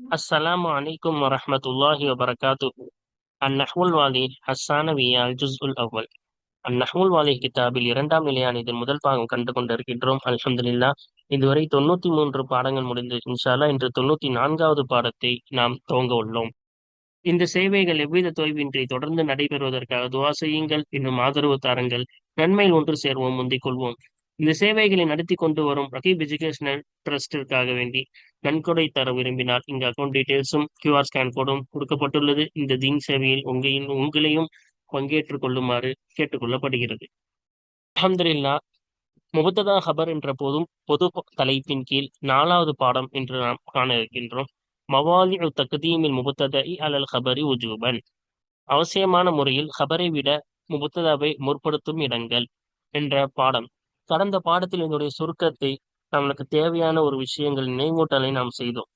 السلام عليكم ورحمة الله وبركاته النحو الواضح الثانوية الجزء الأول النحو الواضح கிதாபில் இரண்டாம் நிலையான இதன் முதல் பாகம் கண்டு கொண்டிருக்கின்றோம் அல்ஹம்துலில்லா இதுவரை தொண்ணூத்தி மூன்று பாடங்கள் முடிந்து இன்ஷால்லா இன்று தொண்ணூத்தி நான்காவது பாடத்தை நாம் துவங்க உள்ளோம் இந்த சேவைகள் எவ்வித தொய்வின்றி தொடர்ந்து நடைபெறுவதற்காக துவா செய்யுங்கள் இன்னும் ஆதரவு தாருங்கள் நன்மையில் ஒன்று சேர்வோம் முந்திக் கொள்வோம் இந்த சேவைகளை நடத்தி கொண்டு வரும் ரகீப் எஜுகேஷனல் ட்ரஸ்டிற்காக வேண்டி நன்கொடை தர விரும்பினால் இங்கு அக்கௌண்ட் டீடைல்ஸும் கியூஆர் ஸ்கேன் கோடும் கொடுக்கப்பட்டுள்ளது. இந்த தீன் சேவையில் உங்களின் உங்களையும் பங்கேற்றுக் கொள்ளுமாறு கேட்டுக்கொள்ளப்படுகிறது. அஹமதுல்லா முபத்ததா ஹபர் என்ற போதும் பொது தலைப்பின் கீழ் நாலாவது பாடம் என்று நாம் காண இருக்கின்றோம். மவாலி தகுதீமில் முபத்ததை அலல் ஹபரி உஜூபன். அவசியமான முறையில் ஹபரை விட முபத்ததாவை முற்படுத்தும் இடங்கள் என்ற பாடம். கடந்த பாடத்தில் இதனுடைய சுருக்கத்தை நம்மளுக்கு தேவையான ஒரு விஷயங்கள் நினைவூட்டலை நாம் செய்தோம்.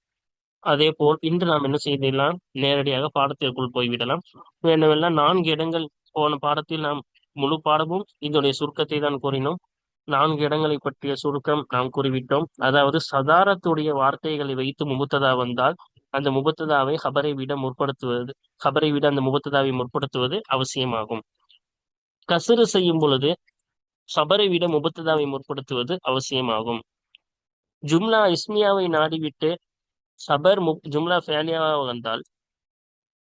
அதே போல் இன்று நாம் என்ன செய்திடலாம்? நேரடியாக பாடத்திற்குள் போய்விடலாம். வேண்டுமெல்லாம் நான்கு இடங்கள் போன பாடத்தில் நாம் முழு பாடமும் இதனுடைய சுருக்கத்தை தான் கூறினோம். நான்கு இடங்களை பற்றிய சுருக்கம் நாம் கூறிவிட்டோம். அதாவது சதாரத்துடைய வார்த்தைகளை வைத்து முபத்ததா வந்தால் அந்த முபத்ததாவை ஹபரை விட முற்படுத்துவது ஹபரை விட அந்த முபத்ததாவை முற்படுத்துவது அவசியமாகும். கசுறு செய்யும் பொழுது சபரை விட முபத்ததாவை முற்படுத்துவது அவசியமாகும். ஜும்லா இஸ்மியாவை நாடிவிட்டு சபர் மு ஜும்லா ஃபேலியாவாக வந்தால்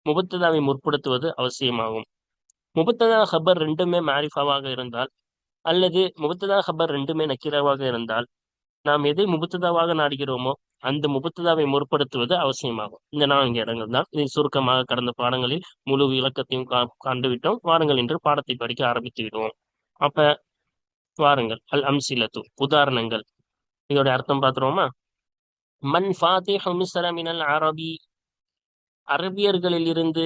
முபத்ததாவை முற்படுத்துவது அவசியமாகும். முபத்ததா ஹபர் ரெண்டுமே மாரிஃபாவாக இருந்தால் அல்லது முபத்ததா ஹபர் ரெண்டுமே நக்கீராவாக இருந்தால் நாம் எதை முபத்ததாவாக நாடுகிறோமோ அந்த முபத்ததாவை முற்படுத்துவது அவசியமாகும். இந்த நான்கு இடங்கள் தான் இதை சுருக்கமாக கடந்த பாடங்களில் முழு விளக்கத்தையும் கா கண்டுவிட்டோம் வாருங்கள் என்று பாடத்தை படிக்க ஆரம்பித்து விடுவோம். அப்ப வாருங்கள். அல் அம்சிலத்து உதாரணங்கள். இதோட அர்த்தம் பார்த்துருவோமா? மன் ஃபாத்தே மிஸ்ர மினல் அரபி. அரபியர்களில் இருந்து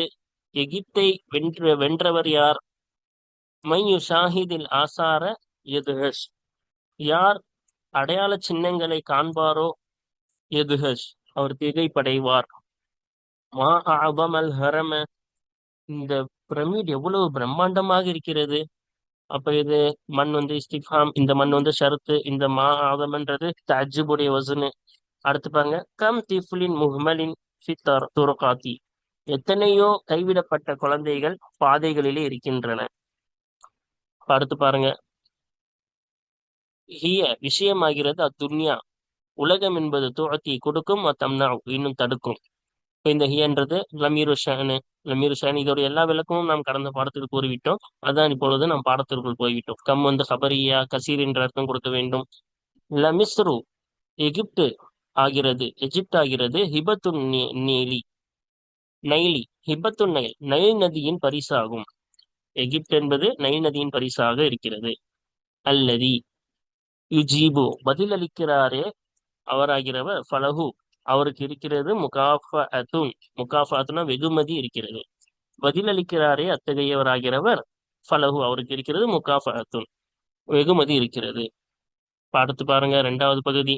எகிப்தை வென்ற வென்றவர் யார்? மையு ஷாஹிதில் ஆசார எதுஹஷ். யார் அடையாள சின்னங்களை காண்பாரோ? எதுஹஷ். அவர் திகைப்படைவார். மா அபமல் ஹரம இந்த பிரமிட் எவ்வளவு பிரம்மாண்டமாக இருக்கிறது? அப்ப இது மண் வந்து இஸ்திஃபாம் இந்த மண் வந்து ஷருத்து இந்த மா ஆதம்ன்றது தஜ்ஜுபுடைய வசனு அடுத்து பாருங்க கம் திஃபுலின் முஹ்மலின் ஃபித்தர் துரகாத்தி. எத்தனையோ கைவிடப்பட்ட குழந்தைகள் பாதைகளிலே இருக்கின்றன. அடுத்து பாருங்க ஹிய விஷயமாகிறது அத்துன்யா. உலகம் என்பது துவத்தி கொடுக்கும் அத்தம்னா இன்னும் தடுக்கும். இப்போ இந்த ஹியன்றது லமீரு ஷானு லமீரு ஷான் இதோட எல்லா விளக்கமும் நாம் கடந்த பாடத்தில் கூறிவிட்டோம். அதான் இப்பொழுது நாம் பாடத்திற்குள் போய்விட்டோம். கம் வந்து ஹபரியா கசீர் என்ற அர்த்தம் கொடுக்க வேண்டும். லமிஸ்ரு எகிப்து ஆகிறது. எஜிப்ட் ஆகிறது ஹிபத்து நீலி. நைலி ஹிபத்து நைல். நைல் நதியின் பரிசாகும். எகிப்த் என்பது நைல் நதியின் பரிசாக இருக்கிறது. அல்லதி யுஜீபு பதிலளிக்கிறாரே அவராகிறவர் ஃபலகு அவருக்கு இருக்கிறது முகாஃபத்துன் முகாஃபாத்துனா வெகுமதி இருக்கிறது. பதிலளிக்கிறாரே அத்தகையவராகிறவர் ஃபலகு அவருக்கு இருக்கிறது முகாஃபத்துன் வெகுமதி இருக்கிறது. பாடத்து பாருங்க இரண்டாவது பகுதி.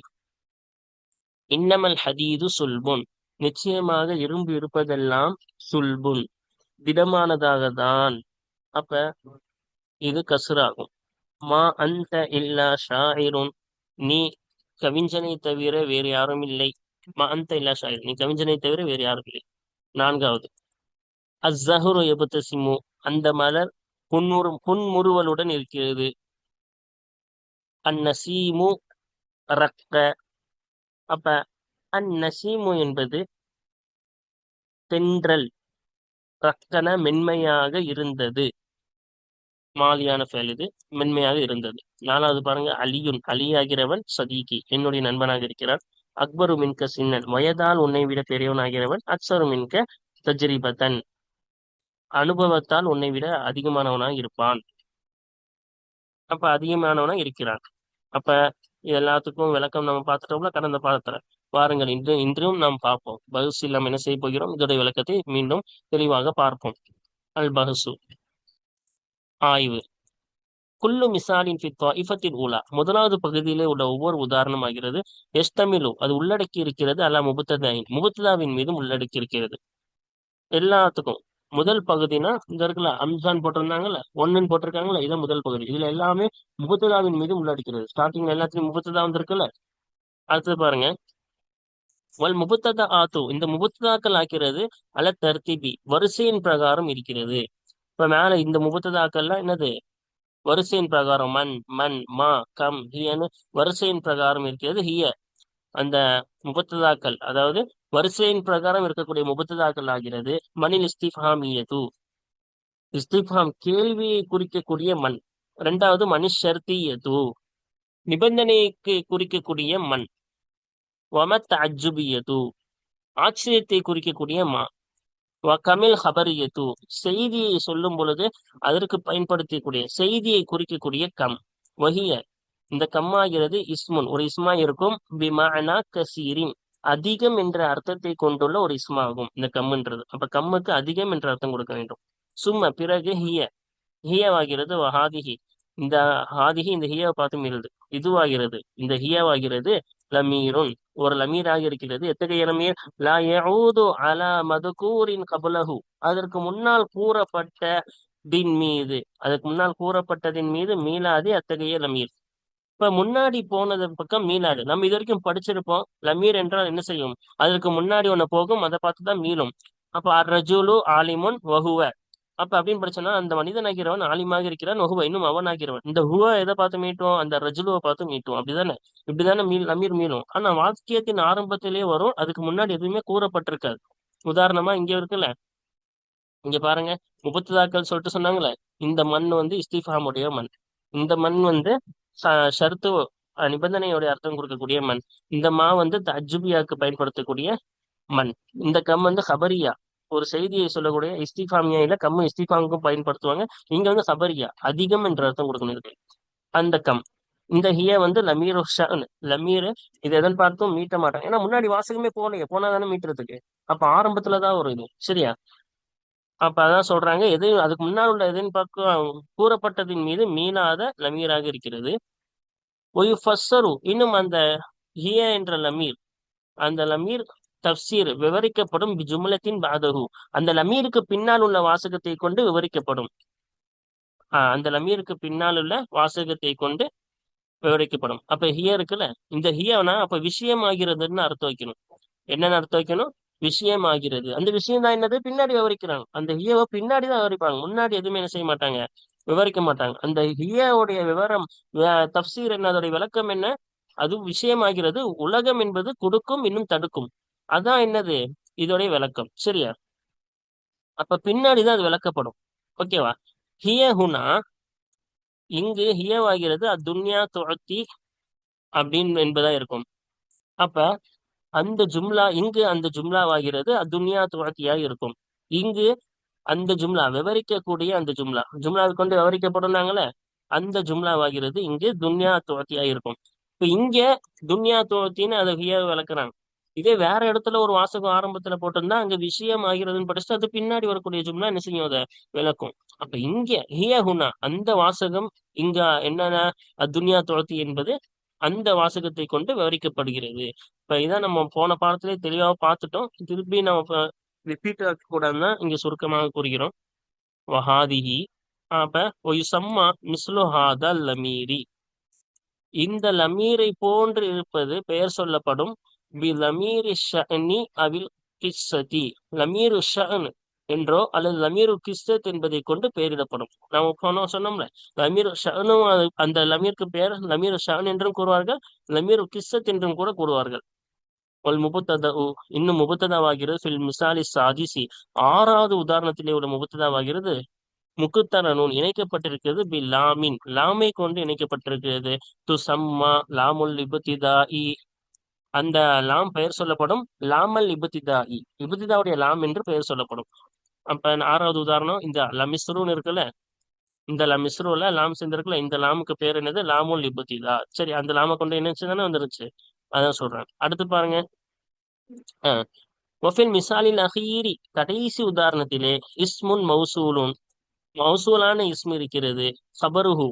இன்னமல் ஹதீது சுல்புன் நிச்சயமாக இரும்பு இருப்பதெல்லாம் சுல்புன் திடமானதாக தான் அப்ப இது கசுராகும். மா அந்த இல்லா ஷாயிரும் நீ கவிஞனை தவிர வேறு யாரும் இல்லை. அந்த இல்லா ஷாயிர் நீ கவிஞனை தவிர வேறு யாரும் இல்லை. நான்காவது. அஸ்ஸஹரு எபுத்தசிமு. அந்த மலர் புன்முறு புன்முறுவலுடன் இருக்கிறது. அந்நசீமு ரக்க. அப்ப அந்நசீமு என்பது தென்றல் ரக்கன மென்மையாக இருந்தது. மாலியான செயல் இது மென்மையாக இருந்தது. நாலாவது பாருங்க அலியுன். அலியாகிறவன் சதீகி. என்னுடைய நண்பனாக இருக்கிறான். அக்பரு மின்க சின்னன். வயதால் உன்னை விட பெரியவனாகிறவன் அக்சரு மின்க தஜ்ரிபத்தன். அனுபவத்தால் உன்னை விட அதிகமானவனாக இருப்பான். அப்ப அதிகமானவனா இருக்கிறான். அப்ப இது எல்லாத்துக்கும் விளக்கம் நம்ம பார்த்துட்டோம்ல கடந்த பாடத்துல வாருங்கள் இன்று இன்றும் நாம் பார்ப்போம். பகுசு நாம் என்ன செய்ய போகிறோம்? இதோடைய விளக்கத்தை மீண்டும் தெளிவாக பார்ப்போம். அல் பகசு ஆய்வு. குல்லு மிசாலின் ஃபித்வா இஃபத்தின் உலா முதலாவது பகுதியிலே உள்ள ஒவ்வொரு உதாரணம் ஆகிறது எஸ்தமிலு அது உள்ளடக்கி இருக்கிறது. அல்ல முபுத்ததாயின் முபுத்ததாவின் மீதும் உள்ளடக்கி இருக்கிறது. எல்லாத்துக்கும். முதல் பகுதினா இந்த இருக்குல்ல அம்சான் போட்டிருந்தாங்கல்ல ஒன்னுன்னு போட்டிருக்காங்கல்ல இதான் முதல் பகுதி. இதுல எல்லாமே முபுத்ததாவின் மீது உள்ளடக்கிறது. ஸ்டார்டிங்ல எல்லாத்துலயும் முபுத்ததா வந்திருக்குல்ல? அடுத்தது பாருங்க. வல் முபுத்ததா ஆத்து இந்த முபுத்ததாக்கள் ஆக்கிறது அல தர்த்திபி வரிசையின் பிரகாரம் இருக்கிறது. இப்ப மேல இந்த முபுத்ததாக்கள்லாம் என்னது? வரிசையின் பிரகாரம் மண் மண் மா கம் ஹியன்னு வரிசையின் பிரகாரம் இருக்கிறது. ஹிய அந்த முபத்ததாக்கள் அதாவது வரிசையின் பிரகாரம் இருக்கக்கூடிய முபத்ததாக்கள் ஆகிறது. மணில் இஸ்திஃபாமியது இஸ்திஃபாம் கேள்வியை குறிக்கக்கூடிய மண். ரெண்டாவது மனுஷர்த்தியது நிபந்தனைக்கு குறிக்கக்கூடிய மண். வமத் அஜுபியது ஆச்சரியத்தை குறிக்கக்கூடிய மா. வகமில் ஹபரியத்து செய்தியை சொல்லும் பொழுது அதற்கு பயன்படுத்தக்கூடிய செய்தியை குறிக்கக்கூடிய கம். வகிய இந்த கம்மாகிறது இஸ்முன். ஒரு இஸ்மா இருக்கும். பிமானா கசீரின். அதிகம் என்ற அர்த்தத்தை கொண்டுள்ள ஒரு இஸ்மா ஆகும் இந்த கம்முன்றது. அப்ப கம்முக்கு அதிகம் என்ற அர்த்தம் கொடுக்க வேண்டும். சும்மா பிறகு ஹிய. ஹியவாகிறது ஹாதிஹி இந்த ஹாதிஹி இந்த ஹியாவை பார்த்து மீறுது. இதுவாகிறது. இந்த ஹியாவாகிறது லமீருன். ஒரு லமீராக இருக்கிறது. எத்தகைய லமீர் லா யஊது அலா மதுகூரின் கபுலஹு. அதற்கு முன்னால் கூறப்பட்ட தின் மீது. அதற்கு முன்னால் கூறப்பட்டதின் மீது மீளாது அத்தகைய லமீர். இப்ப முன்னாடி போனது பக்கம் மீளாது. நம்ம இது வரைக்கும் படிச்சிருப்போம். லமீர் என்றால் என்ன செய்யும்? அதற்கு முன்னாடி ஒண்ணு போகும். அதை பார்த்துதான் மீளும். அப்ப அர்ரஜுலு ஆலிமுன் வகுவ அப்ப அப்படின்னு படிச்சோம்னா அந்த மனிதன் ஆகிறவன் ஆலிமாக இருக்கிறான் ஹுவ இன்னும் அவன் ஆகிறவன். இந்த ஹுவ எதை பார்த்து மீட்டும் அந்த ரஜுலுவை பார்த்து மீட்டும் அப்படிதானே? இப்படிதானே மீள் அமீர் மீளும். ஆனா வாக்கியத்தின் ஆரம்பத்திலேயே வரும் அதுக்கு முன்னாடி எதுவுமே கூறப்பட்டிருக்காது. உதாரணமா இங்க இருக்குல்ல இங்க பாருங்க முப்பத்துதாக்கள் சொல்லிட்டு சொன்னாங்களே இந்த மண் வந்து இஸ்திஃபாமுடைய மண். இந்த மண் வந்து ஷர்த்து நிபந்தனையோடைய அர்த்தம் கொடுக்கக்கூடிய மண். இந்த மா வந்து தஜுபியாக்கு பயன்படுத்தக்கூடிய மண். இந்த கம் வந்து ஹபரியா. ஒரு செய்தியை சொல்லக்கூடிய இஸ்திஃபாமியா கம்மு இஸ்திஃபாமுக்கும் பயன்படுத்துவாங்க. இங்க வந்து சபரியா அதிகம் என்ற அர்த்தம் கொடுக்கணும் இருக்கு அந்த கம். இந்த ஹிய வந்து லமீர் லமீர் இது எதன் பார்த்தும் மீட்ட மாட்டாங்க. ஏன்னா முன்னாடி வாசகமே போகலையே. போனா தானே மீட்டுறதுக்கு. அப்ப ஆரம்பத்துலதான் வரும் இது. சரியா? அப்ப அதான் சொல்றாங்க எது அதுக்கு முன்னால் உள்ள எதுன்னு பார்க்க கூறப்பட்டதின் மீது மீளாத லமீராக இருக்கிறது. ஒய் ஃபஸ்ஸரு இன்னும் அந்த ஹிய என்ற லமீர். அந்த லமீர் தப்சீர் விவரிக்கப்படும் ஜும்லத்தின் பாதகு அந்த லமீருக்கு பின்னால் உள்ள வாசகத்தை கொண்டு விவரிக்கப்படும். ஆஹ் அந்த லமீருக்கு பின்னால் உள்ள வாசகத்தை கொண்டு விவரிக்கப்படும். அப்ப ஹிய இருக்குல்ல? இந்த ஹியனா அப்ப விஷயம் ஆகிறதுன்னு அர்த்தம் வைக்கணும். என்னன்னு அர்த்தம் வைக்கணும்? விஷயம் ஆகிறது அந்த விஷயம் தான் என்னது? பின்னாடி விவரிக்கிறாங்க. அந்த ஹியவை பின்னாடி தான் விவரிப்பாங்க. முன்னாடி எதுவுமே என்ன செய்ய மாட்டாங்க? விவரிக்க மாட்டாங்க. அந்த ஹியாவுடைய விவரம் தப்சீர் என்ன? அதோடைய விளக்கம் என்ன? அது விஷயமாகிறது. உலகம் என்பது கொடுக்கும் இன்னும் தடுக்கும். அதான் என்னது? இதோடைய விளக்கம். சரியா? அப்ப பின்னாடிதான் அது விளக்கப்படும். ஓகேவா ஹிய ஹுனா இங்கு ஹியவாகிறது துன்யா துவத்தி அப்படின்னு என்பதா இருக்கும். அப்ப அந்த ஜும்லா இங்கு அந்த ஜும்லாவாகிறது அத்துன்யா துவத்தியா இருக்கும். இங்கு அந்த ஜும்லா விவரிக்கக்கூடிய அந்த ஜும்லா. ஜும்லா கொண்டு விவரிக்கப்படும் அந்த ஜும்லாவாகிறது இங்கு துன்யா துவத்தியா இருக்கும். இப்ப இங்க துன்யா துவத்தின்னு அதை ஹியா விளக்குறாங்க. இதே வேற இடத்துல ஒரு வாசகம் ஆரம்பத்துல போட்டிருந்தா அங்க விஷயம் ஆகிறதுன்னு படிச்சுட்டு அது பின்னாடி வரக்கூடிய ஜும்லா என்ன செய்யும்? அதை விளக்கும். அப்ப இங்க ஹியகுனா அந்த வாசகம் இங்க என்னென்ன துன்யா துளத்தி என்பது அந்த வாசகத்தை கொண்டு விவரிக்கப்படுகிறது. இப்ப இதான் நம்ம போன பாடத்திலே தெளிவாக பார்த்துட்டோம். திருப்பி நம்ம ரிப்பீட் ஆக்க கூடாதுன்னா இங்க சுருக்கமாக கூறுகிறோம். வஹாதிஹி அப்ப ஒயுசம்மா சம்மா ஹாதா லமீரி. இந்த லமீரை போன்று இருப்பது பெயர் சொல்லப்படும் பிலமீரி ஷனி அவில் கிஸ்ஸதி லமீரு ஷன் என்றோ அல்லது லமீரு கிஸ்ஸத் என்பதை கொண்டு பெயரிடப்படும். நாம் போனோம் சொன்னோம்ல லமீர் ஷனும் அந்த லமீருக்கு பெயர் லமீரு ஷன் என்றும் கூறுவார்கள் லமீரு கிஸ்ஸத் என்றும் கூட கூறுவார்கள். ஒல் முபத்தத இன்னும் முபத்ததாவாகிறது ஃபில் மிசாலி சாதிசி ஆறாவது உதாரணத்திலே உள்ள முபத்ததாவாகிறது முக்குத்தர நூல் இணைக்கப்பட்டிருக்கிறது பி லாமின். லாமை கொண்டு இணைக்கப்பட்டிருக்கிறது. து சம்மா லாமுல் இபுத்திதா இ அந்த லாம் பெயர் சொல்லப்படும் லாமல் இபுத்திதா இ இபுத்திதாவுடைய லாம் என்று பெயர் சொல்லப்படும். அப்ப ஆறாவது உதாரணம் இந்த லமிஸ்ருன்னு இருக்குல்ல? இந்த லமிஸ்ருல லாம் சேர்ந்திருக்குல்ல இந்த லாமுக்கு பேர் என்னது? லாமுல் இபுத்திதா சரி அந்த லாமை கொண்டு என்னச்சு தானே வந்துருச்சு? அதான் சொல்றேன். அடுத்து பாருங்க. ஆஹ் ஒஃபில் மிசாலில் அஹீரி கடைசி உதாரணத்திலே இஸ்முன் மௌசூலுன். மௌசூலான இஸ்மு இருக்கிறது ஹபருஹு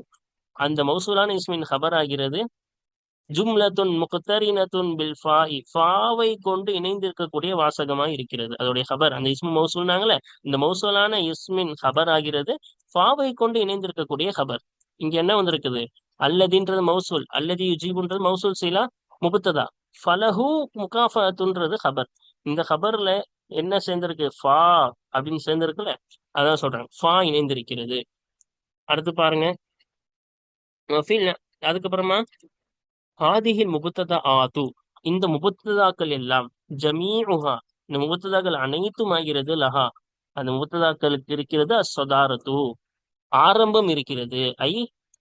அந்த மௌசூலான இஸ்மின் ஹபர் ஆகிறது ஜும்லத்துன் முக்தரினத்துன் பில் ஃபாஇ ஃபாவை கொண்டு இணைந்திருக்கக்கூடிய வாசகமா இருக்கிறது. அதோடைய ஹபர் அந்த இஸ்மு மௌசூல்னாங்களே இந்த மௌசூலான இஸ்மின் ஹபர் ஆகிறது ஃபாவை கொண்டு இணைந்திருக்கக்கூடிய ஹபர். இங்க என்ன வந்திருக்குது? அல்லதின்றது மௌசூல் அல்லதி யுஜீபுன்றது மௌசூல் சீலா முபுத்ததா. ஃபலஹு முகாஃபத்துன்றது ஹபர். இந்த ஹபர்ல என்ன சேர்ந்திருக்கு? ஃபா அப்படின்னு சேர்ந்திருக்குல்ல? அதான் சொல்றாங்க ஃபா இணைந்திருக்கிறது. அடுத்து பாருங்க. அதுக்கப்புறமா ஹாதிஹில் முபுத்ததா ஆது. இந்த முபுத்ததாக்கள் எல்லாம் ஜமீஹா இந்த முபுத்ததாக்கள் அனைத்தும் ஆகிறது லஹா. அந்த முபுத்ததாக்களுக்கு இருக்கிறது அஸ்வதாரத்து ஆரம்பம் இருக்கிறது. ஐ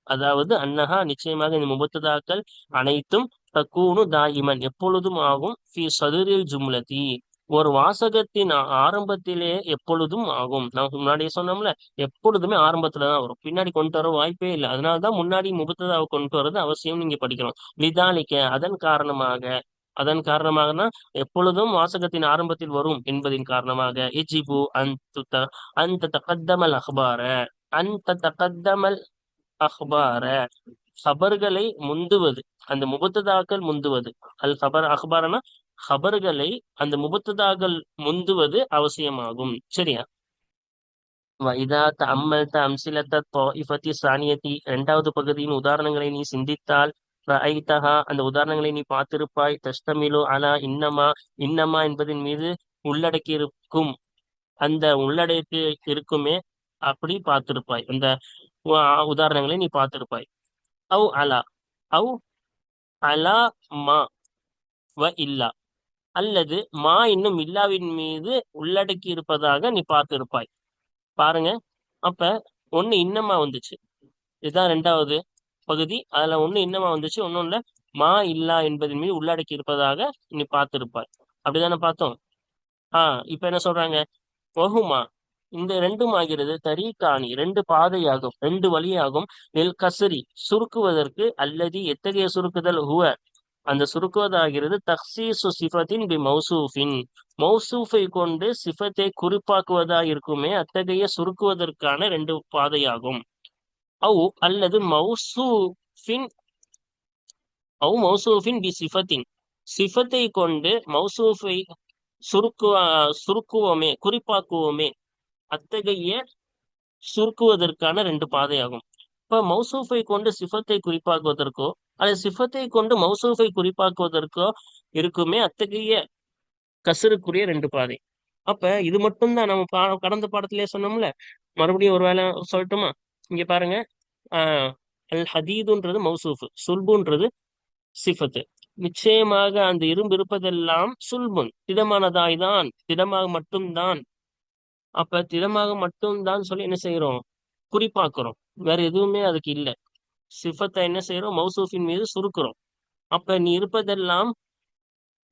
அதாவது அன்னஹா நிச்சயமாக இந்த முபுத்ததாக்கள் அனைத்தும் தக்கூனு தாயிமன். எப்பொழுதும் ஆகும். ஃபி சதுரில் ஜும்லதி. ஒரு வாசகத்தின் ஆரம்பத்திலே எப்பொழுதும் ஆகும். நான் முன்னாடியே சொன்னோம்ல எப்பொழுதுமே ஆரம்பத்துல தான் வரும். பின்னாடி கொண்டு வர வாய்ப்பே இல்லை. அதனாலதான் முன்னாடி முபத்ததாவை கொண்டு வர்றது அவசியம் நீங்க படிக்கணும். நிதானிக்க அதன் காரணமாக அதன் காரணமாகனா எப்பொழுதும் வாசகத்தின் ஆரம்பத்தில் வரும் என்பதின் காரணமாக. இஜிபு அந்த அந்த தகத்தமல் அஹ்பார அந்த தகத்தமல் அஹ்பார. ஹபர்களை முந்துவது அந்த முபத்ததாக்கள் முந்துவது. அல் ஹபர் அஹ்பாரனா ஹபர்களை அந்த முபத்ததாக்கள் முந்துவது அவசியமாகும். சரியா? வைதா தம்மல் அம்சிலத்த தாயிஃபத்தி சானியத்தி இரண்டாவது பகுதியின் உதாரணங்களை நீ சிந்தித்தால் ரஐதஹா அந்த உதாரணங்களை நீ பார்த்திருப்பாய். தஷ்டமிலோ அலா இன்னமா இன்னமா என்பதின் மீது உள்ளடக்கி இருக்கும் அந்த உள்ளடக்கி இருக்குமே அப்படி பார்த்திருப்பாய். அந்த உ- உதாரணங்களை நீ பார்த்திருப்பாய். அவ் அலா அவ் அலா மா வ இல்லா. அல்லது மா இன்னும் இல்லாவின் மீது உள்ளடக்கி இருப்பதாக நீ பார்த்திருப்பாய். பாருங்க. அப்ப ஒண்ணு இன்னமா வந்துச்சு. இதுதான் ரெண்டாவது பகுதி. அதுல ஒண்ணு இன்னமா வந்துச்சு. ஒன்னொன்னுல மா இல்லா என்பதின் மீது உள்ளடக்கி இருப்பதாக நீ பார்த்திருப்பாய். அப்படிதானே பார்த்தோம்? ஆஹ் இப்ப என்ன சொல்றாங்க? ஒகுமா இந்த ரெண்டும் ஆகிறது தரீகாணி ரெண்டு பாதையாகும். ரெண்டு வழியாகும். நெல் கசரி சுருக்குவதற்கு அல்லது எத்தகைய சுருக்குதல்? ஹுவ. அந்த சுருக்குவதாகிறது தக்சீசு சிஃபத்தின் பி மௌசூஃபின். மௌசூஃபை கொண்டு சிஃபத்தை குறிப்பாக்குவதா இருக்குமே அத்தகைய சுருக்குவதற்கான ரெண்டு பாதையாகும். அவு அல்லது மௌசூஃபின் அவு மௌசூஃபின் பி சிஃபத்தின். சிஃபத்தை கொண்டு மௌசூஃபை சுருக்குவா சுருக்குவோமே குறிப்பாக்குவோமே அத்தகைய சுருக்குவதற்கான ரெண்டு பாதையாகும். இப்ப மௌசூஃபை கொண்டு சிஃபத்தை குறிப்பாக்குவதற்கோ அல்லது சிஃபத்தை கொண்டு மௌசூஃபை குறிப்பாக்குவதற்கோ இருக்குமே அத்தகைய கசருக்குரிய ரெண்டு பாதை. அப்ப இது மட்டும்தான் நம்ம பா கடந்த பாடத்திலே சொன்னோம்ல. மறுபடியும் ஒரு வேலை சொல்லட்டுமா? இங்க பாருங்க. ஆஹ் அல் ஹதீதுன்றது மௌசூஃபு சுல்புன்றது சிஃபத்து. நிச்சயமாக அந்த இரும்பு இருப்பதெல்லாம் சுல்புன். திடமானதாய்தான் திடமாக மட்டும்தான். அப்ப திடமாக மட்டும்தான் சொல்லி என்ன செய்யறோம் குறிப்பாக்குறோம். வேற எதுவுமே அதுக்கு இல்ல. சிஃபத்தை என்ன செய்யறோம் மௌசூஃபின் மீது சுருக்குறோம். அப்ப நீ இருப்பதெல்லாம்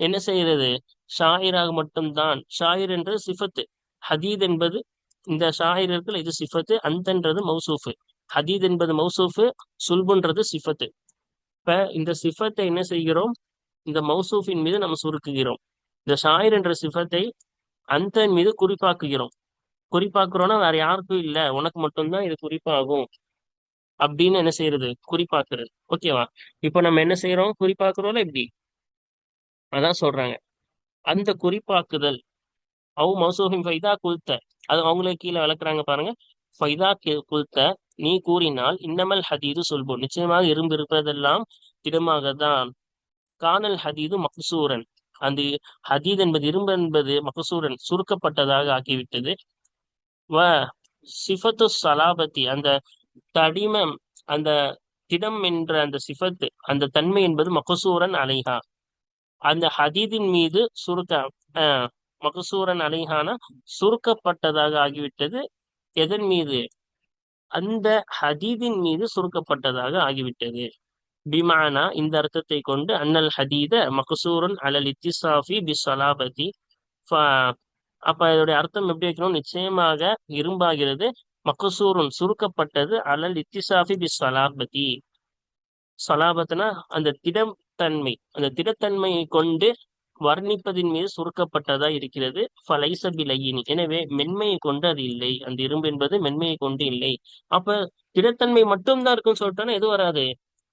என்ன செய்யறது ஷாயிராக மட்டும்தான். ஷாயிர் என்றது சிஃபத்து ஹதீத் என்பது இந்த ஷாயிர் இருக்கல இது சிஃபத்து அந்தன்றது மௌசூஃபு. ஹதீத் என்பது மௌசூஃபு சுல்புன்றது சிஃபத்து இப்ப இந்த சிஃபத்தை என்ன செய்கிறோம்? இந்த மௌசூஃபின் மீது நம்ம சுருக்குகிறோம். இந்த ஷாயிர் என்ற சிஃபத்தை அந்தன் மீது குறிப்பாக்குகிறோம். குறிப்பாக்குறோம்னா வேற யாருக்கும் இல்ல. உனக்கு மட்டும்தான் இது குறிப்பாகும். அப்படின்னு என்ன செய்யறது? குறிப்பாக்குறது. ஓகேவா? இப்போ நம்ம என்ன செய்யறோம் குறிப்பாக்குறோம்ல இப்படி. அதான் சொல்றாங்க. அந்த குறிப்பாக்குதல். அவு மௌசூஃபின் ஃபைதா குல்த. அது அவங்களே கீழே விளக்குறாங்க பாருங்க. ஃபைதா குல்த்த நீ கூறினால் இன்னமல் ஹதீது சொல்போம் நிச்சயமாக இரும்பு இருப்பதெல்லாம் திடமாக தான் கானல் ஹதீது மக்சூரன். அந்த ஹதீத் என்பது இரும்பு என்பது மகசூரன். சுருக்கப்பட்டதாக ஆக்கிவிட்டது. வ சிஃபத்து சலாபத்தி. அந்த தடிமம் அந்த திடம் என்ற அந்த சிஃபத்து அந்த தன்மை என்பது மகசூரன் அலைஹா. அந்த ஹதீதின் மீது சுருக்க அஹ், மகசூரன் அலைஹான சுருக்கப்பட்டதாக ஆகிவிட்டது. எதன் மீது? அந்த ஹதீதின் மீது சுருக்கப்பட்டதாக ஆகிவிட்டது. பிமானா இந்த அர்த்தத்தை கொண்டு அன்னல் ஹதீத மகசூரன் அலல் இத்திசாஃபி பி சலாபதி அப்ப இதோடைய அர்த்தம் எப்படி வைக்கணும்? நிச்சயமாக இரும்பாகிறது. மகசூரன் சுருக்கப்பட்டது அலல் இத்திசாஃபி பி சலாபதி சலாபத்னா அந்த திடத்தன்மை அந்த திடத்தன்மையை கொண்டு வர்ணிப்பதின் மீது சுருக்கப்பட்டதா இருக்கிறது. ஃபலைச பிலையினி எனவே மென்மையை கொண்டு அது இல்லை. அந்த இரும்பு என்பது மென்மையை கொண்டு இல்லை. அப்ப திடத்தன்மை மட்டும்தான் இருக்குன்னு சொல்லிட்டோன்னா எது வராது?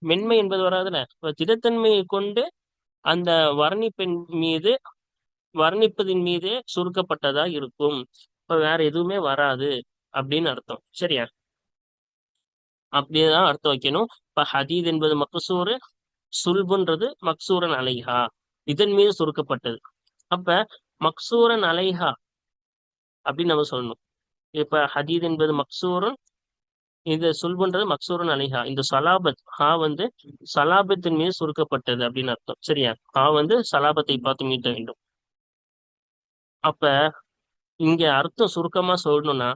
மென்மை என்பது வராதுல இப்ப திடத்தன்மையை கொண்டு அந்த வர்ணிப்பின் மீது வர்ணிப்பதின் மீது சுருக்கப்பட்டதா இருக்கும். இப்ப வேற எதுவுமே வராது. அப்படின்னு அர்த்தம். சரியா? அப்படிதான் அர்த்தம் வைக்கணும். இப்ப ஹதீத் என்பது மக்சூரு சுல்புன்றது மக்சூரன் அலைஹா. இதன் மீது சுருக்கப்பட்டது. அப்ப மக்சூரன் அலைஹா அப்படின்னு நம்ம சொல்லணும். இப்ப ஹதீத் என்பது மக்சூரன் இந்த சுல்புன்றது மக்சூரன் அலைஹா. இந்த சலாபத் ஹா வந்து சலாபத்தின் மீது சுருக்கப்பட்டது அப்படின்னு அர்த்தம். சரியா? ஹா வந்து சலாபத்தை பார்த்து மீட்ட வேண்டும். அப்ப இங்க அர்த்தம் சுருக்கமா சொல்லணும்னா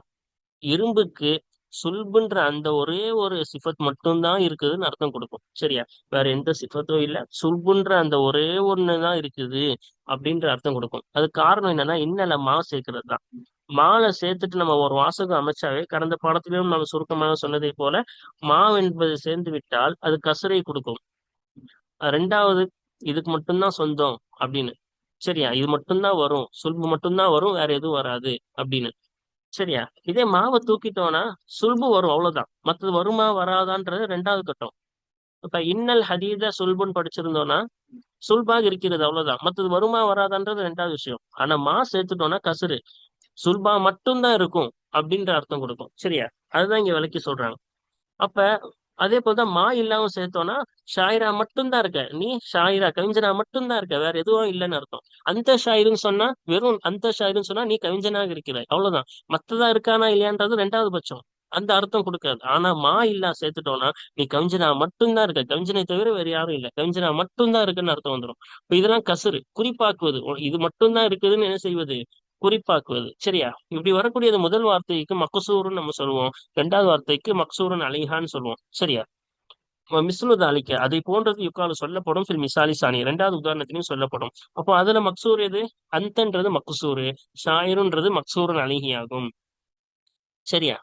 இரும்புக்கு சுல்புன்ற அந்த ஒரே ஒரு சிஃபத் மட்டும்தான் இருக்குதுன்னு அர்த்தம் கொடுக்கும். சரியா? வேற எந்த சிஃபத்தும் இல்ல. சுல்புன்ற அந்த ஒரே ஒண்ணுதான் இருக்குது அப்படின்ற அர்த்தம் கொடுக்கும். அது காரணம் என்னன்னா இன்னல மா சேர்க்கிறது தான் மாலை சேர்த்துட்டு நம்ம ஒரு வாசகம் அமைச்சாவே கடந்த பாடத்திலும் நம்ம சுருக்கமாக சொன்னதை போல மாவு என்பது சேர்ந்து விட்டால் அது கசரை கொடுக்கும். ரெண்டாவது இதுக்கு மட்டும்தான் சொந்தம் அப்படின்னு. சரியா? இது மட்டும்தான் வரும். சுல்பு மட்டும்தான் வரும் வேற எதுவும் வராது அப்படின்னு. சரியா? இதே மாவை தூக்கிட்டோம்னா சுல்பு வரும் அவ்வளவுதான். மற்றது வருமா வராதான்றது ரெண்டாவது கட்டம். இப்ப இன்னல் ஹதீத சுல்புன்னு படிச்சிருந்தோம்னா சுல்பாக இருக்கிறது அவ்வளவுதான். மற்றது வருமா வராதான்றது ரெண்டாவது விஷயம். ஆனா மா சேர்த்துட்டோம்னா கசுறு. சுல்பா மட்டும்தான் இருக்கும் அப்படின்ற அர்த்தம் கொடுக்கும். சரியா? அதுதான் இங்க விளக்கி சொல்றாங்க. அப்ப அதே போலதான் மா இல்லாம சேர்த்தோம்னா ஷாயிரா மட்டும்தான் இருக்க. நீ ஷாயிரா கவிஞனா மட்டும்தான் இருக்க. வேற எதுவும் இல்லைன்னு அர்த்தம். அந்த ஷாயிருன்னு சொன்னா வெறும் அந்த ஷாயிருன்னு சொன்னா நீ கவிஞனாக இருக்கிற. அவ்வளவுதான். மத்ததா இருக்கானா இல்லையான்றது ரெண்டாவது பட்சம். அந்த அர்த்தம் கொடுக்காது. ஆனா மா இல்லா சேர்த்துட்டோம்னா நீ கவிஞனா மட்டும்தான் இருக்க. கவிஞனை தவிர வேற யாரும் இல்ல. கவிஞனா மட்டும்தான் இருக்குன்னு அர்த்தம் வந்துடும் இப்ப இதெல்லாம் கசுறு. குறிப்பாக்குவது. இது மட்டும்தான் இருக்குதுன்னு என்ன செய்வது? குறிப்பாக்குவது. சரியா? இப்படி வரக்கூடியது முதல் வார்த்தைக்கு மக்சூருன்னு நம்ம சொல்லுவோம். ரெண்டாவது வார்த்தைக்கு மக்சூரன் அலிஹான்னு சொல்லுவோம். சரியா? மிஸ்லுத் அலிக்க. அதை போன்றது யுக்கால சொல்லப்படும். ஃபில் மிசாலி சாணி. ரெண்டாவது உதாரணத்திலையும் சொல்லப்படும். அப்போ அதுல மக்சூர் எது? அந்தன்றது மக்சூரு. ஷாயிருன்றது மக்சூரன் அழகி ஆகும் சரியா?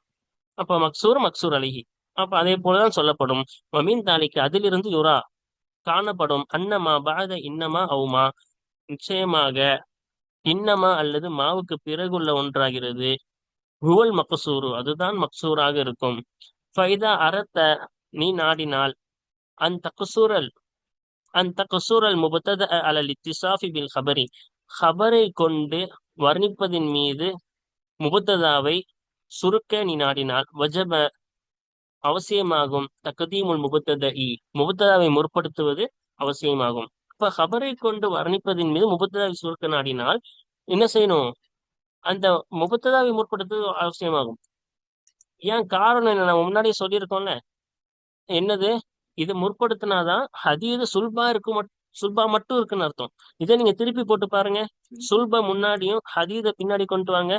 அப்ப மக்சூர் மக்சூர் அழகி அப்ப அதே போலதான் சொல்லப்படும். மமீன் தாலிக்கு அதிலிருந்து யுரா. காணப்படும். அன்னமா பாத இன்னமா அவுமா நிச்சயமாக கிண்ணமா அல்லது மாவுக்கு பிறகுள்ள ஒன்றாகிறது. ஹுவல் மக்சூரு அதுதான் மக்சூராக இருக்கும். ஃபைதா அறத்த நீ நாடினால் அந்த குசூரல் அந்த குசூரல் முபத்தத அலல் இத்திசாஃபி பில் ஹபரி. ஹபரை கொண்டு வர்ணிப்பதின் மீது முபத்ததாவை சுருக்க நீ நாடினால் வஜப அவசியமாகும். தக்கதீமுல் முபத்தத இ முபத்ததாவை முற்படுத்துவது அவசியமாகும். இப்ப ஹபரை கொண்டு வர்ணிப்பதின் மீது முபத்ததாவை சுருக்க நாடினால் என்ன செய்யணும்? அந்த முபத்ததாவை முற்படுத்துவது அவசியமாகும். ஏன்? காரணம் என்ன? நம்ம முன்னாடியே சொல்லியிருக்கோம்ல. என்னது? இது முற்படுத்தினாதான் ஹதீது சுல்பா இருக்கும் சுல்பா மட்டும் இருக்குன்னு அர்த்தம். இதை நீங்க திருப்பி போட்டு பாருங்க. சுல்பா முன்னாடியும் ஹதீத பின்னாடி கொண்டு வாங்க.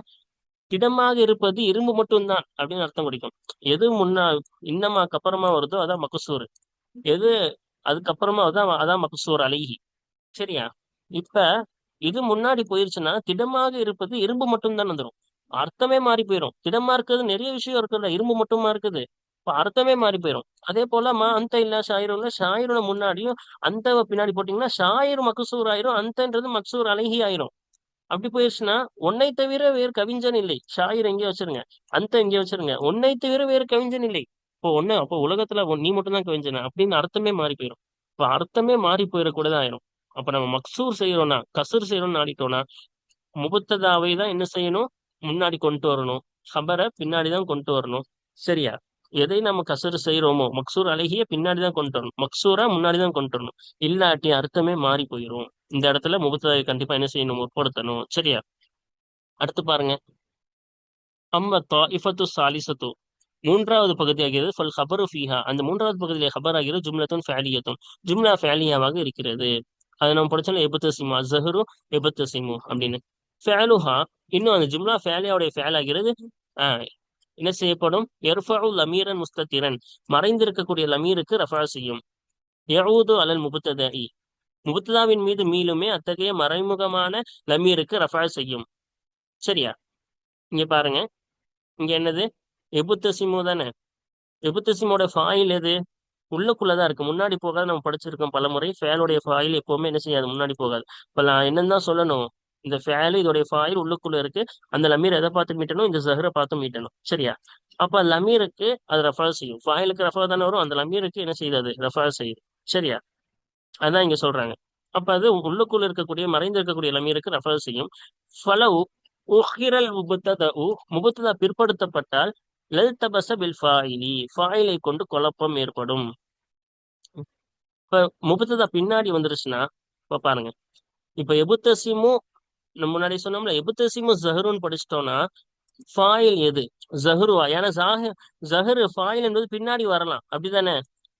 திடமாக இருப்பது இரும்பு மட்டும்தான் அப்படின்னு அர்த்தம் குடிக்கும் எது முன்னா இன்னமாக்கு அப்புறமா வருதோ அதான் மகசூர். எது அதுக்கப்புறமா அதான் அதான் மகசூர் அழகி சரியா? இப்ப இது முன்னாடி போயிருச்சுன்னா திடமாக இருப்பது இரும்பு மட்டும்தான் வந்துடும் அர்த்தமே மாறி போயிடும் திடமா இருக்கிறது நிறைய விஷயம் இருக்குல்ல இரும்பு மட்டுமா இருக்குது? இப்ப அர்த்தமே மாறி போயிடும் அதே போல மா அந்த இல்ல ஷாயிரும் ஷாயிரோட முன்னாடியும் அந்த பின்னாடி போட்டீங்கன்னா ஷாயிர் மகசூர் ஆயிரும் அந்தன்றது மக்சூர் அழகி ஆயிரும். அப்படி போயிடுச்சுன்னா உன்னை தவிர வேறு கவிஞன் இல்லை. ஷாயிர் எங்கே வச்சிருங்க? அந்த எங்கே வச்சிருங்க. உன்னை தவிர வேறு கவிஞன் இல்லை. இப்போ ஒண்ணு அப்போ உலகத்துல நீ மட்டும்தான் கவிஞன அப்படின்னு அர்த்தமே மாறி போயிடும் இப்ப அர்த்தமே மாறி போயிடக்கூடதான் ஆயிரும். அப்ப நம்ம மக்சூர் செய்யறோம்னா கசூர் செய்யறோம்னு ஆடிட்டோம்னா முபத்ததாவை தான் என்ன செய்யணும்? முன்னாடி கொண்டு வரணும். ஹபரை பின்னாடிதான் கொண்டு வரணும். சரியா? எதை நம்ம கசர் செய்யறோமோ மக்சூர் அழகிய பின்னாடிதான் கொண்டு வரணும். மக்சூரா முன்னாடிதான் கொண்டு வரணும். இல்லாட்டி அர்த்தமே மாறி போயிடும் இந்த இடத்துல முபத்ததாவை கண்டிப்பா என்ன செய்யணும்? முற்படுத்தணும். சரியா? அடுத்து பாருங்க. அம்ம தாஇஃபத்து சாலிசத்து. மூன்றாவது பகுதியாகிறது ஃபல் ஹபரு ஃபீஹா. அந்த மூன்றாவது பகுதியில ஹபர் ஆகிறது ஜும்லத்தும் ஃபேலியத்தும் ஜும்லா ஃபேலியாவாக இருக்கிறது. அது நம்ம படிச்சோம்னா எபத்தசிமு அசஹரு எபத்தசிமு அப்படின்னு. ஃபேலுஹா இன்னும் அந்த ஜும்லா ஃபேலியாவுடைய ஃபேல் ஆகிறது ஆஹ் என்ன செய்யப்படும்? எர்ஃபாவு லமீரன் முஸ்தத்திரன் மறைந்திருக்கக்கூடிய லமீருக்கு ரஃபா செய்யும். யஊது அலல் முபுத்ததாயி முபுத்ததாவின் மீது மீளுமே அத்தகைய மறைமுகமான லமீருக்கு ரஃபா செய்யும். சரியா? இங்க பாருங்க. இங்க என்னது? எபுத்தசிமோ தானே எபுத்தசிமோட ஃபாயில் எது? உள்ளக்குள்ளதான் இருக்கு. முன்னாடி போகாத நம்ம படிச்சிருக்கோம் பல முறை ஃபேலுடைய ஃபாயில் எப்பவுமே என்ன செய்யாது? முன்னாடி போகாது. இப்போ நான் என்னன்னு தான் சொல்லணும். இந்த ஃபேலு இதோடைய ஃபாயில் உள்ளுக்குள்ள இருக்கு. அந்த லமீர் எதை பார்த்து மீட்டணும் இந்த ஜஹரை பார்த்து மீட்டணும். சரியா? அப்ப லமீருக்கு அது ரெஃபர் செய்யும். ஃபாயிலுக்கு ரெஃபர் தானே வரும். அந்த லமீருக்கு என்ன செய்யுது ரெஃபர் செய்யுது சரியா? அதான் இங்க சொல்றாங்க. அப்ப அது உள்ளுக்குள்ள இருக்கக்கூடிய மறைந்து இருக்கக்கூடிய லமீருக்கு ரெஃபர் செய்யும். ஃபலவு உஹிரல் முபத்ததா பிற்படுத்தப்பட்டால் பிற்படுத்தப்பட்டால் லல்தபச பில் ஃபாயிலி ஃபாயிலை கொண்டு குழப்பம் ஏற்படும். இப்ப முபுத்ததா பின்னாடி வந்துருச்சுன்னா இப்போ பாருங்க. இப்ப எபுத்தசிமு நம்ம முன்னாடி சொன்னோம்ல எபுத்தசிமு ஜஹருன்னு படிச்சிட்டோம்னா ஃபாயில் எது? ஜஹருவா? ஏன்னா ஜாஹி ஜஹரு ஃபாயில் என்பது பின்னாடி வரலாம். அப்படிதானே?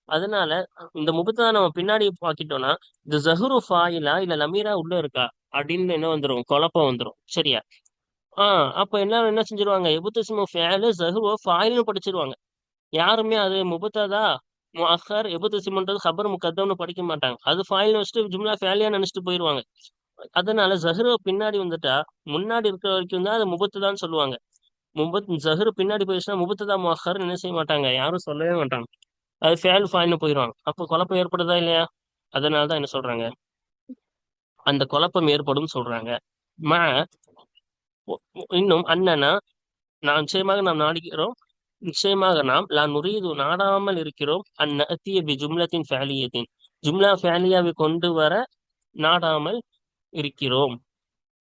அதனால இந்த முபத்ததா நம்ம பின்னாடி பாக்கிட்டோம்னா இந்த ஜஹரு ஃபாயிலா இல்ல லமீரா உள்ள இருக்கா? அப்படின்னு என்ன வந்துரும்? குழப்பம் வந்துரும். சரியா? ஆஹ் அப்ப எல்லாரும் என்ன செஞ்சிருவாங்க? எபுத்தசிமு ஃபேலு ஜஹருவா ஃபாயில்னு படிச்சிருவாங்க. யாருமே அது முபத்ததா முஹர் எபுத்தசிமுன்றது ஹபர் முகத்தம்னு படிக்க மாட்டாங்க. அது ஃபாயில்னு வச்சுட்டு ஜும்லா ஃபேலியா நினைச்சிட்டு போயிருவாங்க. அதனால ஜஹரு பின்னாடி வந்துட்டா முன்னாடி இருக்கிற வரைக்கும் தான் அது முபத்துதான்னு சொல்லுவாங்க. முபத் ஜஹரு பின்னாடி போயிடுச்சுன்னா முபத்ததா முஹர்னு என்ன செய்ய மாட்டாங்க. யாரும் சொல்லவே மாட்டாங்க. அது ஃபேல் ஃபாயில்னு போயிடுவாங்க அப்போ குழப்பம் ஏற்படுதா இல்லையா? அதனால தான் என்ன சொல்றாங்க? அந்த குழப்பம் ஏற்படும் சொல்றாங்க. ம இன்னும் அண்ணனா நான் நிச்சயமாக நாம் நாடுகிறோம். நிச்சயமாக நாம் லா நுரீது நாடாமல் இருக்கிறோம். அந்நத்திய பி ஜும்லத்தின் ஃபேலியத்தின். ஜும்லா ஃபேலியாவை கொண்டு வர நாடாமல் இருக்கிறோம்.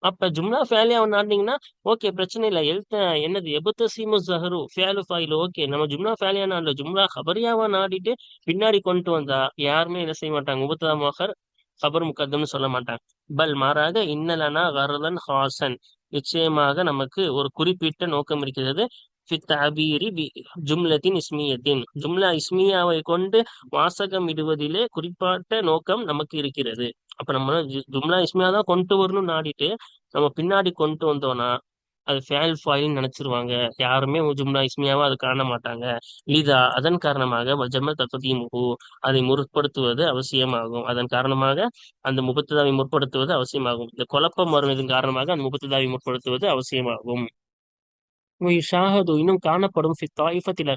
அப்ப ஜும்லா ஃபேலியாவை நாடினீங்கன்னா ஓகே பிரச்சனை இல்லை. எழுத்த என்னது எபுத்தசீமு ஜஹரு ஃபேலு ஃபைல் ஓகே. நம்ம ஜும்லா ஃபேலியா நாடல ஜும்லா ஹபரியாவா நாடிட்டு பின்னாடி கொண்டு வந்தா யாருமே என்ன செய்ய மாட்டாங்க. உபத்தா மோகர் ஹபர் முகத்தம்னு சொல்ல மாட்டாங்க. பல் மாறாக இன்னலனா கருதன் ஹாசன். நிச்சயமாக நமக்கு ஒரு குறிப்பிட்ட நோக்கம் இருக்கிறது. ஜும்லத்தின் இஸ்மியத்தின். ஜும்லா இஸ்மியாவை கொண்டு வாசகம் இடுவதிலே குறிப்பாட்ட நோக்கம் நமக்கு இருக்கிறது. அப்ப நம்ம ஜும்லா இஸ்மியா தான் கொண்டு வரணும்னு நாடிட்டு நம்ம பின்னாடி கொண்டு வந்தோம்னா அது ஃபேல் ஃபாயில்னு நினைச்சிருவாங்க. யாருமே ஜும்லா இஸ்மியாவா அது காண மாட்டாங்க. லிதா அதன் காரணமாக வஜம முகு அதை முற்படுத்துவது அவசியமாகும். அதன் காரணமாக அந்த முபத்ததாவை முற்படுத்துவது அவசியமாகும். இந்த குழப்பம் வரும் இதன் காரணமாக அந்த முபத்ததாவை முற்படுத்துவது அவசியமாகும். ஷாஹது இன்னும் காணப்படும் ஃபி தாயிஃபத்தில்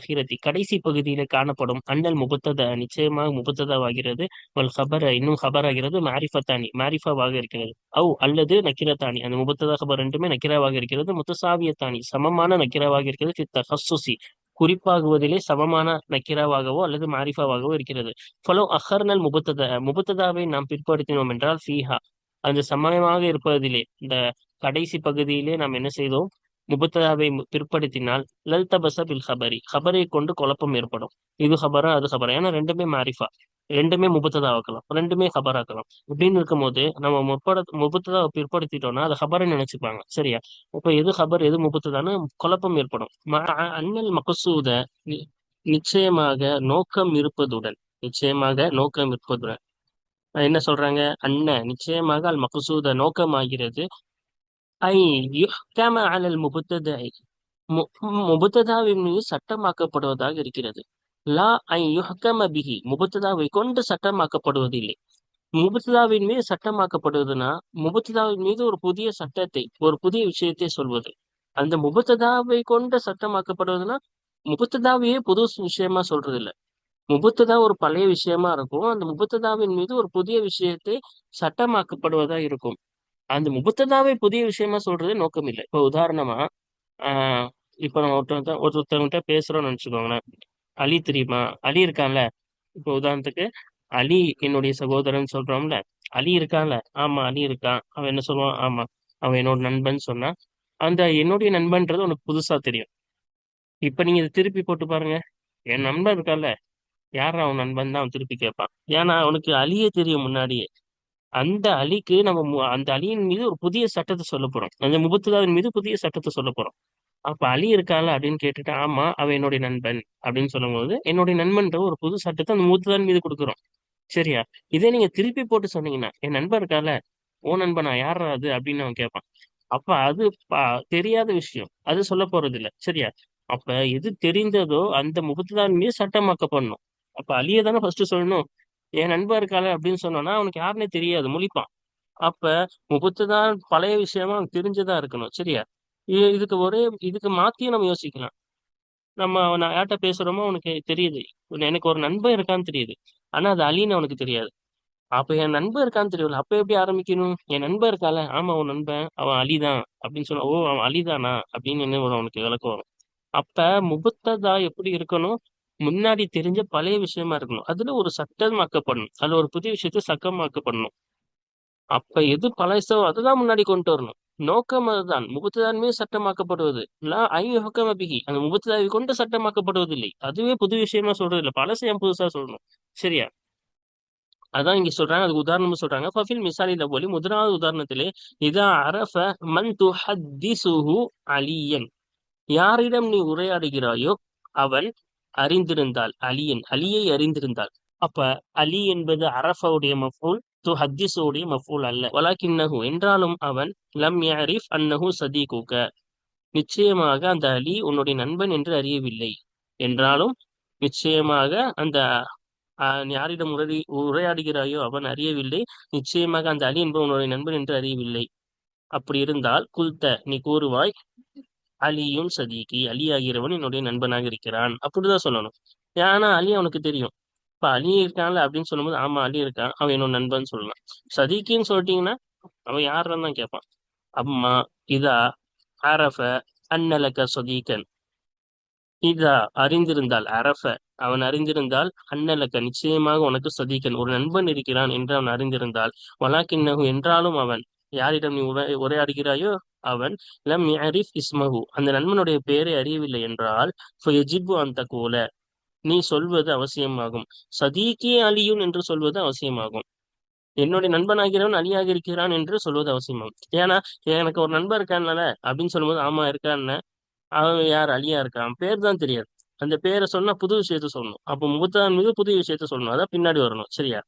கடைசி பகுதியில காணப்படும் அண்ணல் முபத்ததா நிச்சயமாக முபத்ததாவாகிறது. வல் ஹபர இன்னும் ஹபராகிறது. மாரிஃபத்தானி மாரிஃபாவாக இருக்கிறது. ஓ அல்லது நக்கிரத்தானி. அந்த முபத்ததா ஹபர் ரெண்டுமே நக்கிராவாக இருக்கிறது. முத்தசாவியத்தானி சமமான நக்கிராவாக இருக்கிறது. ஃபி தஹஸ்ஸுசி குறிப்பாகுவதிலே சமமான நக்கிராவாகவோ அல்லது மாரிஃபாவாகவோ இருக்கிறது. ஃபலோ அஹர்னல் முபத்தத முபத்ததாவை நாம் பிற்படுத்தினோம் என்றால் ஃபீஹா அந்த சமயமாக இருப்பதிலே இந்த கடைசி பகுதியிலே நாம் என்ன செய்தோம்? முபத்ததாவை பிற்படுத்தினால் லல்தபச பில் ஹபரி. ஹபரை கொண்டு குழப்பம் ஏற்படும். இது ஹபரா அது ஹபரா. ஏன்னா ரெண்டுமே மாரிஃபா. ரெண்டுமே முபத்ததா ஆக்கலாம் ரெண்டுமே ஹபராக்கலாம். இப்படின்னு இருக்கும்போது நம்ம முற்பட முபத்ததாவை பிற்படுத்திட்டோம்னா அது ஹபரை நினைச்சுப்பாங்க. சரியா? இப்ப எது ஹபர் எது முபத்ததான்னு குழப்பம் ஏற்படும். அண்ணல் அன்னல் மகசூத நிச்சயமாக நோக்கம் இருப்பதுடன் நிச்சயமாக நோக்கம் இருப்பதுடன் என்ன சொல்றாங்க? அண்ணன் நிச்சயமாக அல் மகசூத நோக்கமாகிறது ஐ யுஹ்கம அலல் முபத்ததை மு- முபத்ததாவின் மீது சட்டமாக்கப்படுவதாக இருக்கிறது லா ஐ யுஹ்கம பிஹி முபத்ததாவை கொண்டு சட்டமாக்கப்படுவதில்லை. முபத்ததாவின் மீது சட்டமாக்கப்படுவதுன்னா முபத்ததாவின் மீது ஒரு புதிய சட்டத்தை ஒரு புதிய விஷயத்தை சொல்வது. அந்த முபத்ததாவை கொண்டு சட்டமாக்கப்படுவதுன்னா முபத்ததாவையே புது விஷயமா சொல்றது இல்லை முபத்ததா ஒரு பழைய விஷயமா இருக்கும் அந்த முபத்ததாவின் மீது ஒரு புதிய விஷயத்தை சட்டமாக்கப்படுவதா இருக்கும். அந்த முபத்ததாவை புதிய விஷயமா சொல்றது நோக்கம் இல்லை. இப்போ உதாரணமா ஆஹ் இப்போ நம்ம ஒருத்தவங்க ஒருத்தவங்கிட்ட பேசுறோம்னு நினைச்சுக்கோங்களேன். அலி தெரியுமா? அலி இருக்கான்ல. இப்போ உதாரணத்துக்கு அலி என்னுடைய சகோதரன் சொல்றோம்ல. அலி இருக்கான்ல. ஆமா அலி இருக்கான். அவன் என்ன சொல்லுவான்? ஆமா. அவன் என்னோட நண்பன் சொன்னா அந்த என்னுடைய நண்பன்றது உனக்கு புதுசா தெரியும். இப்ப நீங்க இதை திருப்பி போட்டு பாருங்க. என் நண்பன் இருக்கான்ல. யார் அவன் நண்பன் தான் அவன் திருப்பி கேட்பான் ஏன்னா அவனுக்கு அலியே தெரியும் முன்னாடியே. அந்த அலிக்கு நம்ம மு- அந்த அலியின் மீது ஒரு புதிய சட்டத்தை சொல்ல போறோம். அந்த முபத்துதாவின் மீது புதிய சட்டத்தை சொல்ல போறோம். அப்ப அலி இருக்கான்ல அப்படின்னு கேட்டுட்டு ஆமா அவன் என்னுடைய நண்பன் அப்படின்னு சொல்லும்போது என்னுடைய நண்பன்ற ஒரு புது சட்டத்தை அந்த முபத்துதாவின் மீது கொடுக்குறோம். சரியா? இதே நீங்க திருப்பி போட்டு சொன்னீங்கன்னா என் நண்பன் இருக்கால ஓ நண்பனா யாரா அது? அப்படின்னு அவன் கேட்பான் அப்ப அது தெரியாத விஷயம். அது சொல்ல போறது இல்ல சரியா? அப்ப எது தெரிந்ததோ அந்த முகத்துதான் மீது சட்டமாக்கப்படணும் அப்ப அலியை தானே ஃபர்ஸ்ட் சொல்லணும். என் நண்பன் இருக்கால அப்படின்னு சொன்னோம்னா அவனுக்கு யாருன்னே தெரியாது முழிப்பான். அப்ப முகத்து தான் பழைய விஷயமா அவனுக்கு தெரிஞ்சுதான் இருக்கணும் சரியா? இதுக்கு ஒரே இதுக்கு மாத்தியும் நம்ம யோசிக்கலாம். நம்ம அவன் யார்கிட்ட பேசுறோமோ அவனுக்கு தெரியுது. எனக்கு ஒரு நண்பன் இருக்கான்னு தெரியுது. ஆனா அது அலின்னு அவனுக்கு தெரியாது. அப்ப என் நண்பன் இருக்கான்னு தெரியல. அப்ப எப்படி ஆரம்பிக்கணும்? என் நண்பன் இருக்கால ஆமா உன் நண்பன் அவன் அலிதான் அப்படின்னு சொன்னா ஓ அவன் அலிதானா? அப்படின்னு என்ன அவனுக்கு விளக்கம் வரும். அப்ப முகத்ததா எப்படி இருக்கணும்? முன்னாடி தெரிஞ்ச பழைய விஷயமா இருக்கணும். அதுல ஒரு சட்டமாக்கப்படணும். அதுல ஒரு புதிய விஷயத்த சக்கமாக்கப்படணும். அப்ப எது பழசோ அதுதான் முன்னாடி கொண்டு வரணும். நோக்கம் அதுதான். முகத்துதான்மே சட்டமாக்கப்படுவது. லா அந்த முபத்ததாவை கொண்டு சட்டமாக்கப்படுவதில்லை. அதுவே புது விஷயமா சொல்றது இல்லை பழசை ஏன் புதுசா சொல்லணும்? சரியா? அதான் இங்க சொல்றாங்க. அதுக்கு உதாரணம் சொல்றாங்க. ஃபஃபில் மிசாலில போலி முதலாவது உதாரணத்திலே இதா அரஃப மன் துஹத்திசுஹு அலியன். யாரிடம் நீ உரையாடுகிறாயோ அவன் அறிந்திருந்தால் அலியன் அலியை அறிந்திருந்தால் அப்ப அலி என்பது அரஃபாவுடைய மஃபூல் து ஹத்திஸுடைய மஃபூல் அல்ல. வலாக்கின்னஹு என்றாலும் அவன் லம் யாரிஃப் அன்னஹு சதீகுக. நிச்சயமாக அந்த அலி உன்னுடைய நண்பன் என்று அறியவில்லை. என்றாலும் நிச்சயமாக அந்த யாரிடம் உரை உரையாடுகிறாயோ அவன் அறியவில்லை. நிச்சயமாக அந்த அலி என்பவன் உன்னுடைய நண்பன் என்று அறியவில்லை. அப்படி இருந்தால் குல்த நீ கூறுவாய் அலியும் சதீகி அலி ஆகிறவன் என்னுடைய நண்பனாக இருக்கிறான். அப்படிதான் சொல்லணும். ஏன்னா அலி அவனுக்கு தெரியும். இப்ப அலி இருக்கான்ல அப்படின்னு சொல்லும்போது ஆமா அலி இருக்கான். அவன் என்னோட நண்பன் சொல்லலாம். சதீக்கின்னு சொல்லிட்டீங்கன்னா அவன் யாருன்னு தான் கேட்பான். அம்மா இதா அரஃப அன்னலக சதீகன். இதா அறிந்திருந்தால் அரஃப. அவன் அறிந்திருந்தால் அன்னலக்க நிச்சயமாக உனக்கு சதீகன். ஒரு நண்பன் இருக்கிறான் என்று அவன் அறிந்திருந்தால். வலாக்கின்னகு என்றாலும் அவன். யாரிடம் நீ உரை உரையாடுகிறாயோ அவன் லம் யரிஃப் இஸ்மஹு. அந்த நண்பனுடைய பெயரை அறியவில்லை என்றால் அந்த கோல நீ சொல்வது அவசியமாகும். சதீகி அலியுன் என்று சொல்வது அவசியமாகும். என்னுடைய நண்பனாகிறவன் அலியாக இருக்கிறான் என்று சொல்வது அவசியமாகும். ஏன்னா எனக்கு ஒரு நண்பன் இருக்கான்ல அப்படின்னு சொல்லும்போது ஆமா இருக்கான்னு. அவன் யார்? அலியா இருக்கான். பேர் தான் தெரியாது. அந்த பேரை சொன்னா புது விஷயத்த சொல்லணும். அப்போ முகத்தான் மீது புது விஷயத்த சொல்லணும். அதான் பின்னாடி வரணும். சரியா?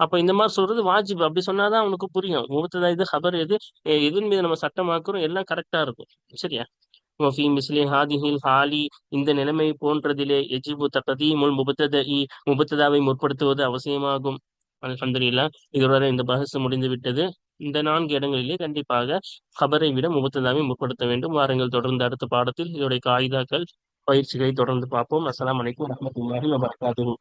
அப்ப இந்த மாதிரி சொல்றது வாஜிப். அப்படி சொன்னாதான் அவனுக்கு புரியும். முகத்ததா இது ஹபர் எது எதன் மீது நம்ம சட்டமாக்குறோம் எல்லாம் கரெக்டா இருக்கும். சரியா? வஃபி மிஸ்லி ஹாதிஹில் ஹாலி இந்த நிலைமை போன்றதிலே எஜிபு தகதீமுல் முபத்தத இ முபத்ததாவை முற்படுத்துவது அவசியமாகும். அல்ஹம்துலில்லா இதுவரை இந்த பகசு முடிந்து விட்டது. இந்த நான்கு இடங்களிலே கண்டிப்பாக ஹபரை விட முபத்ததாவை முற்படுத்த வேண்டும். வாரங்கள் தொடர்ந்து அடுத்த பாடத்தில் இதோடைய காயிதாக்கள் பயிற்சிகளை தொடர்ந்து பார்ப்போம். அஸ்லாம் வலைக்கும் வரமத்துல்லாஹி வபரகாத்துஹு.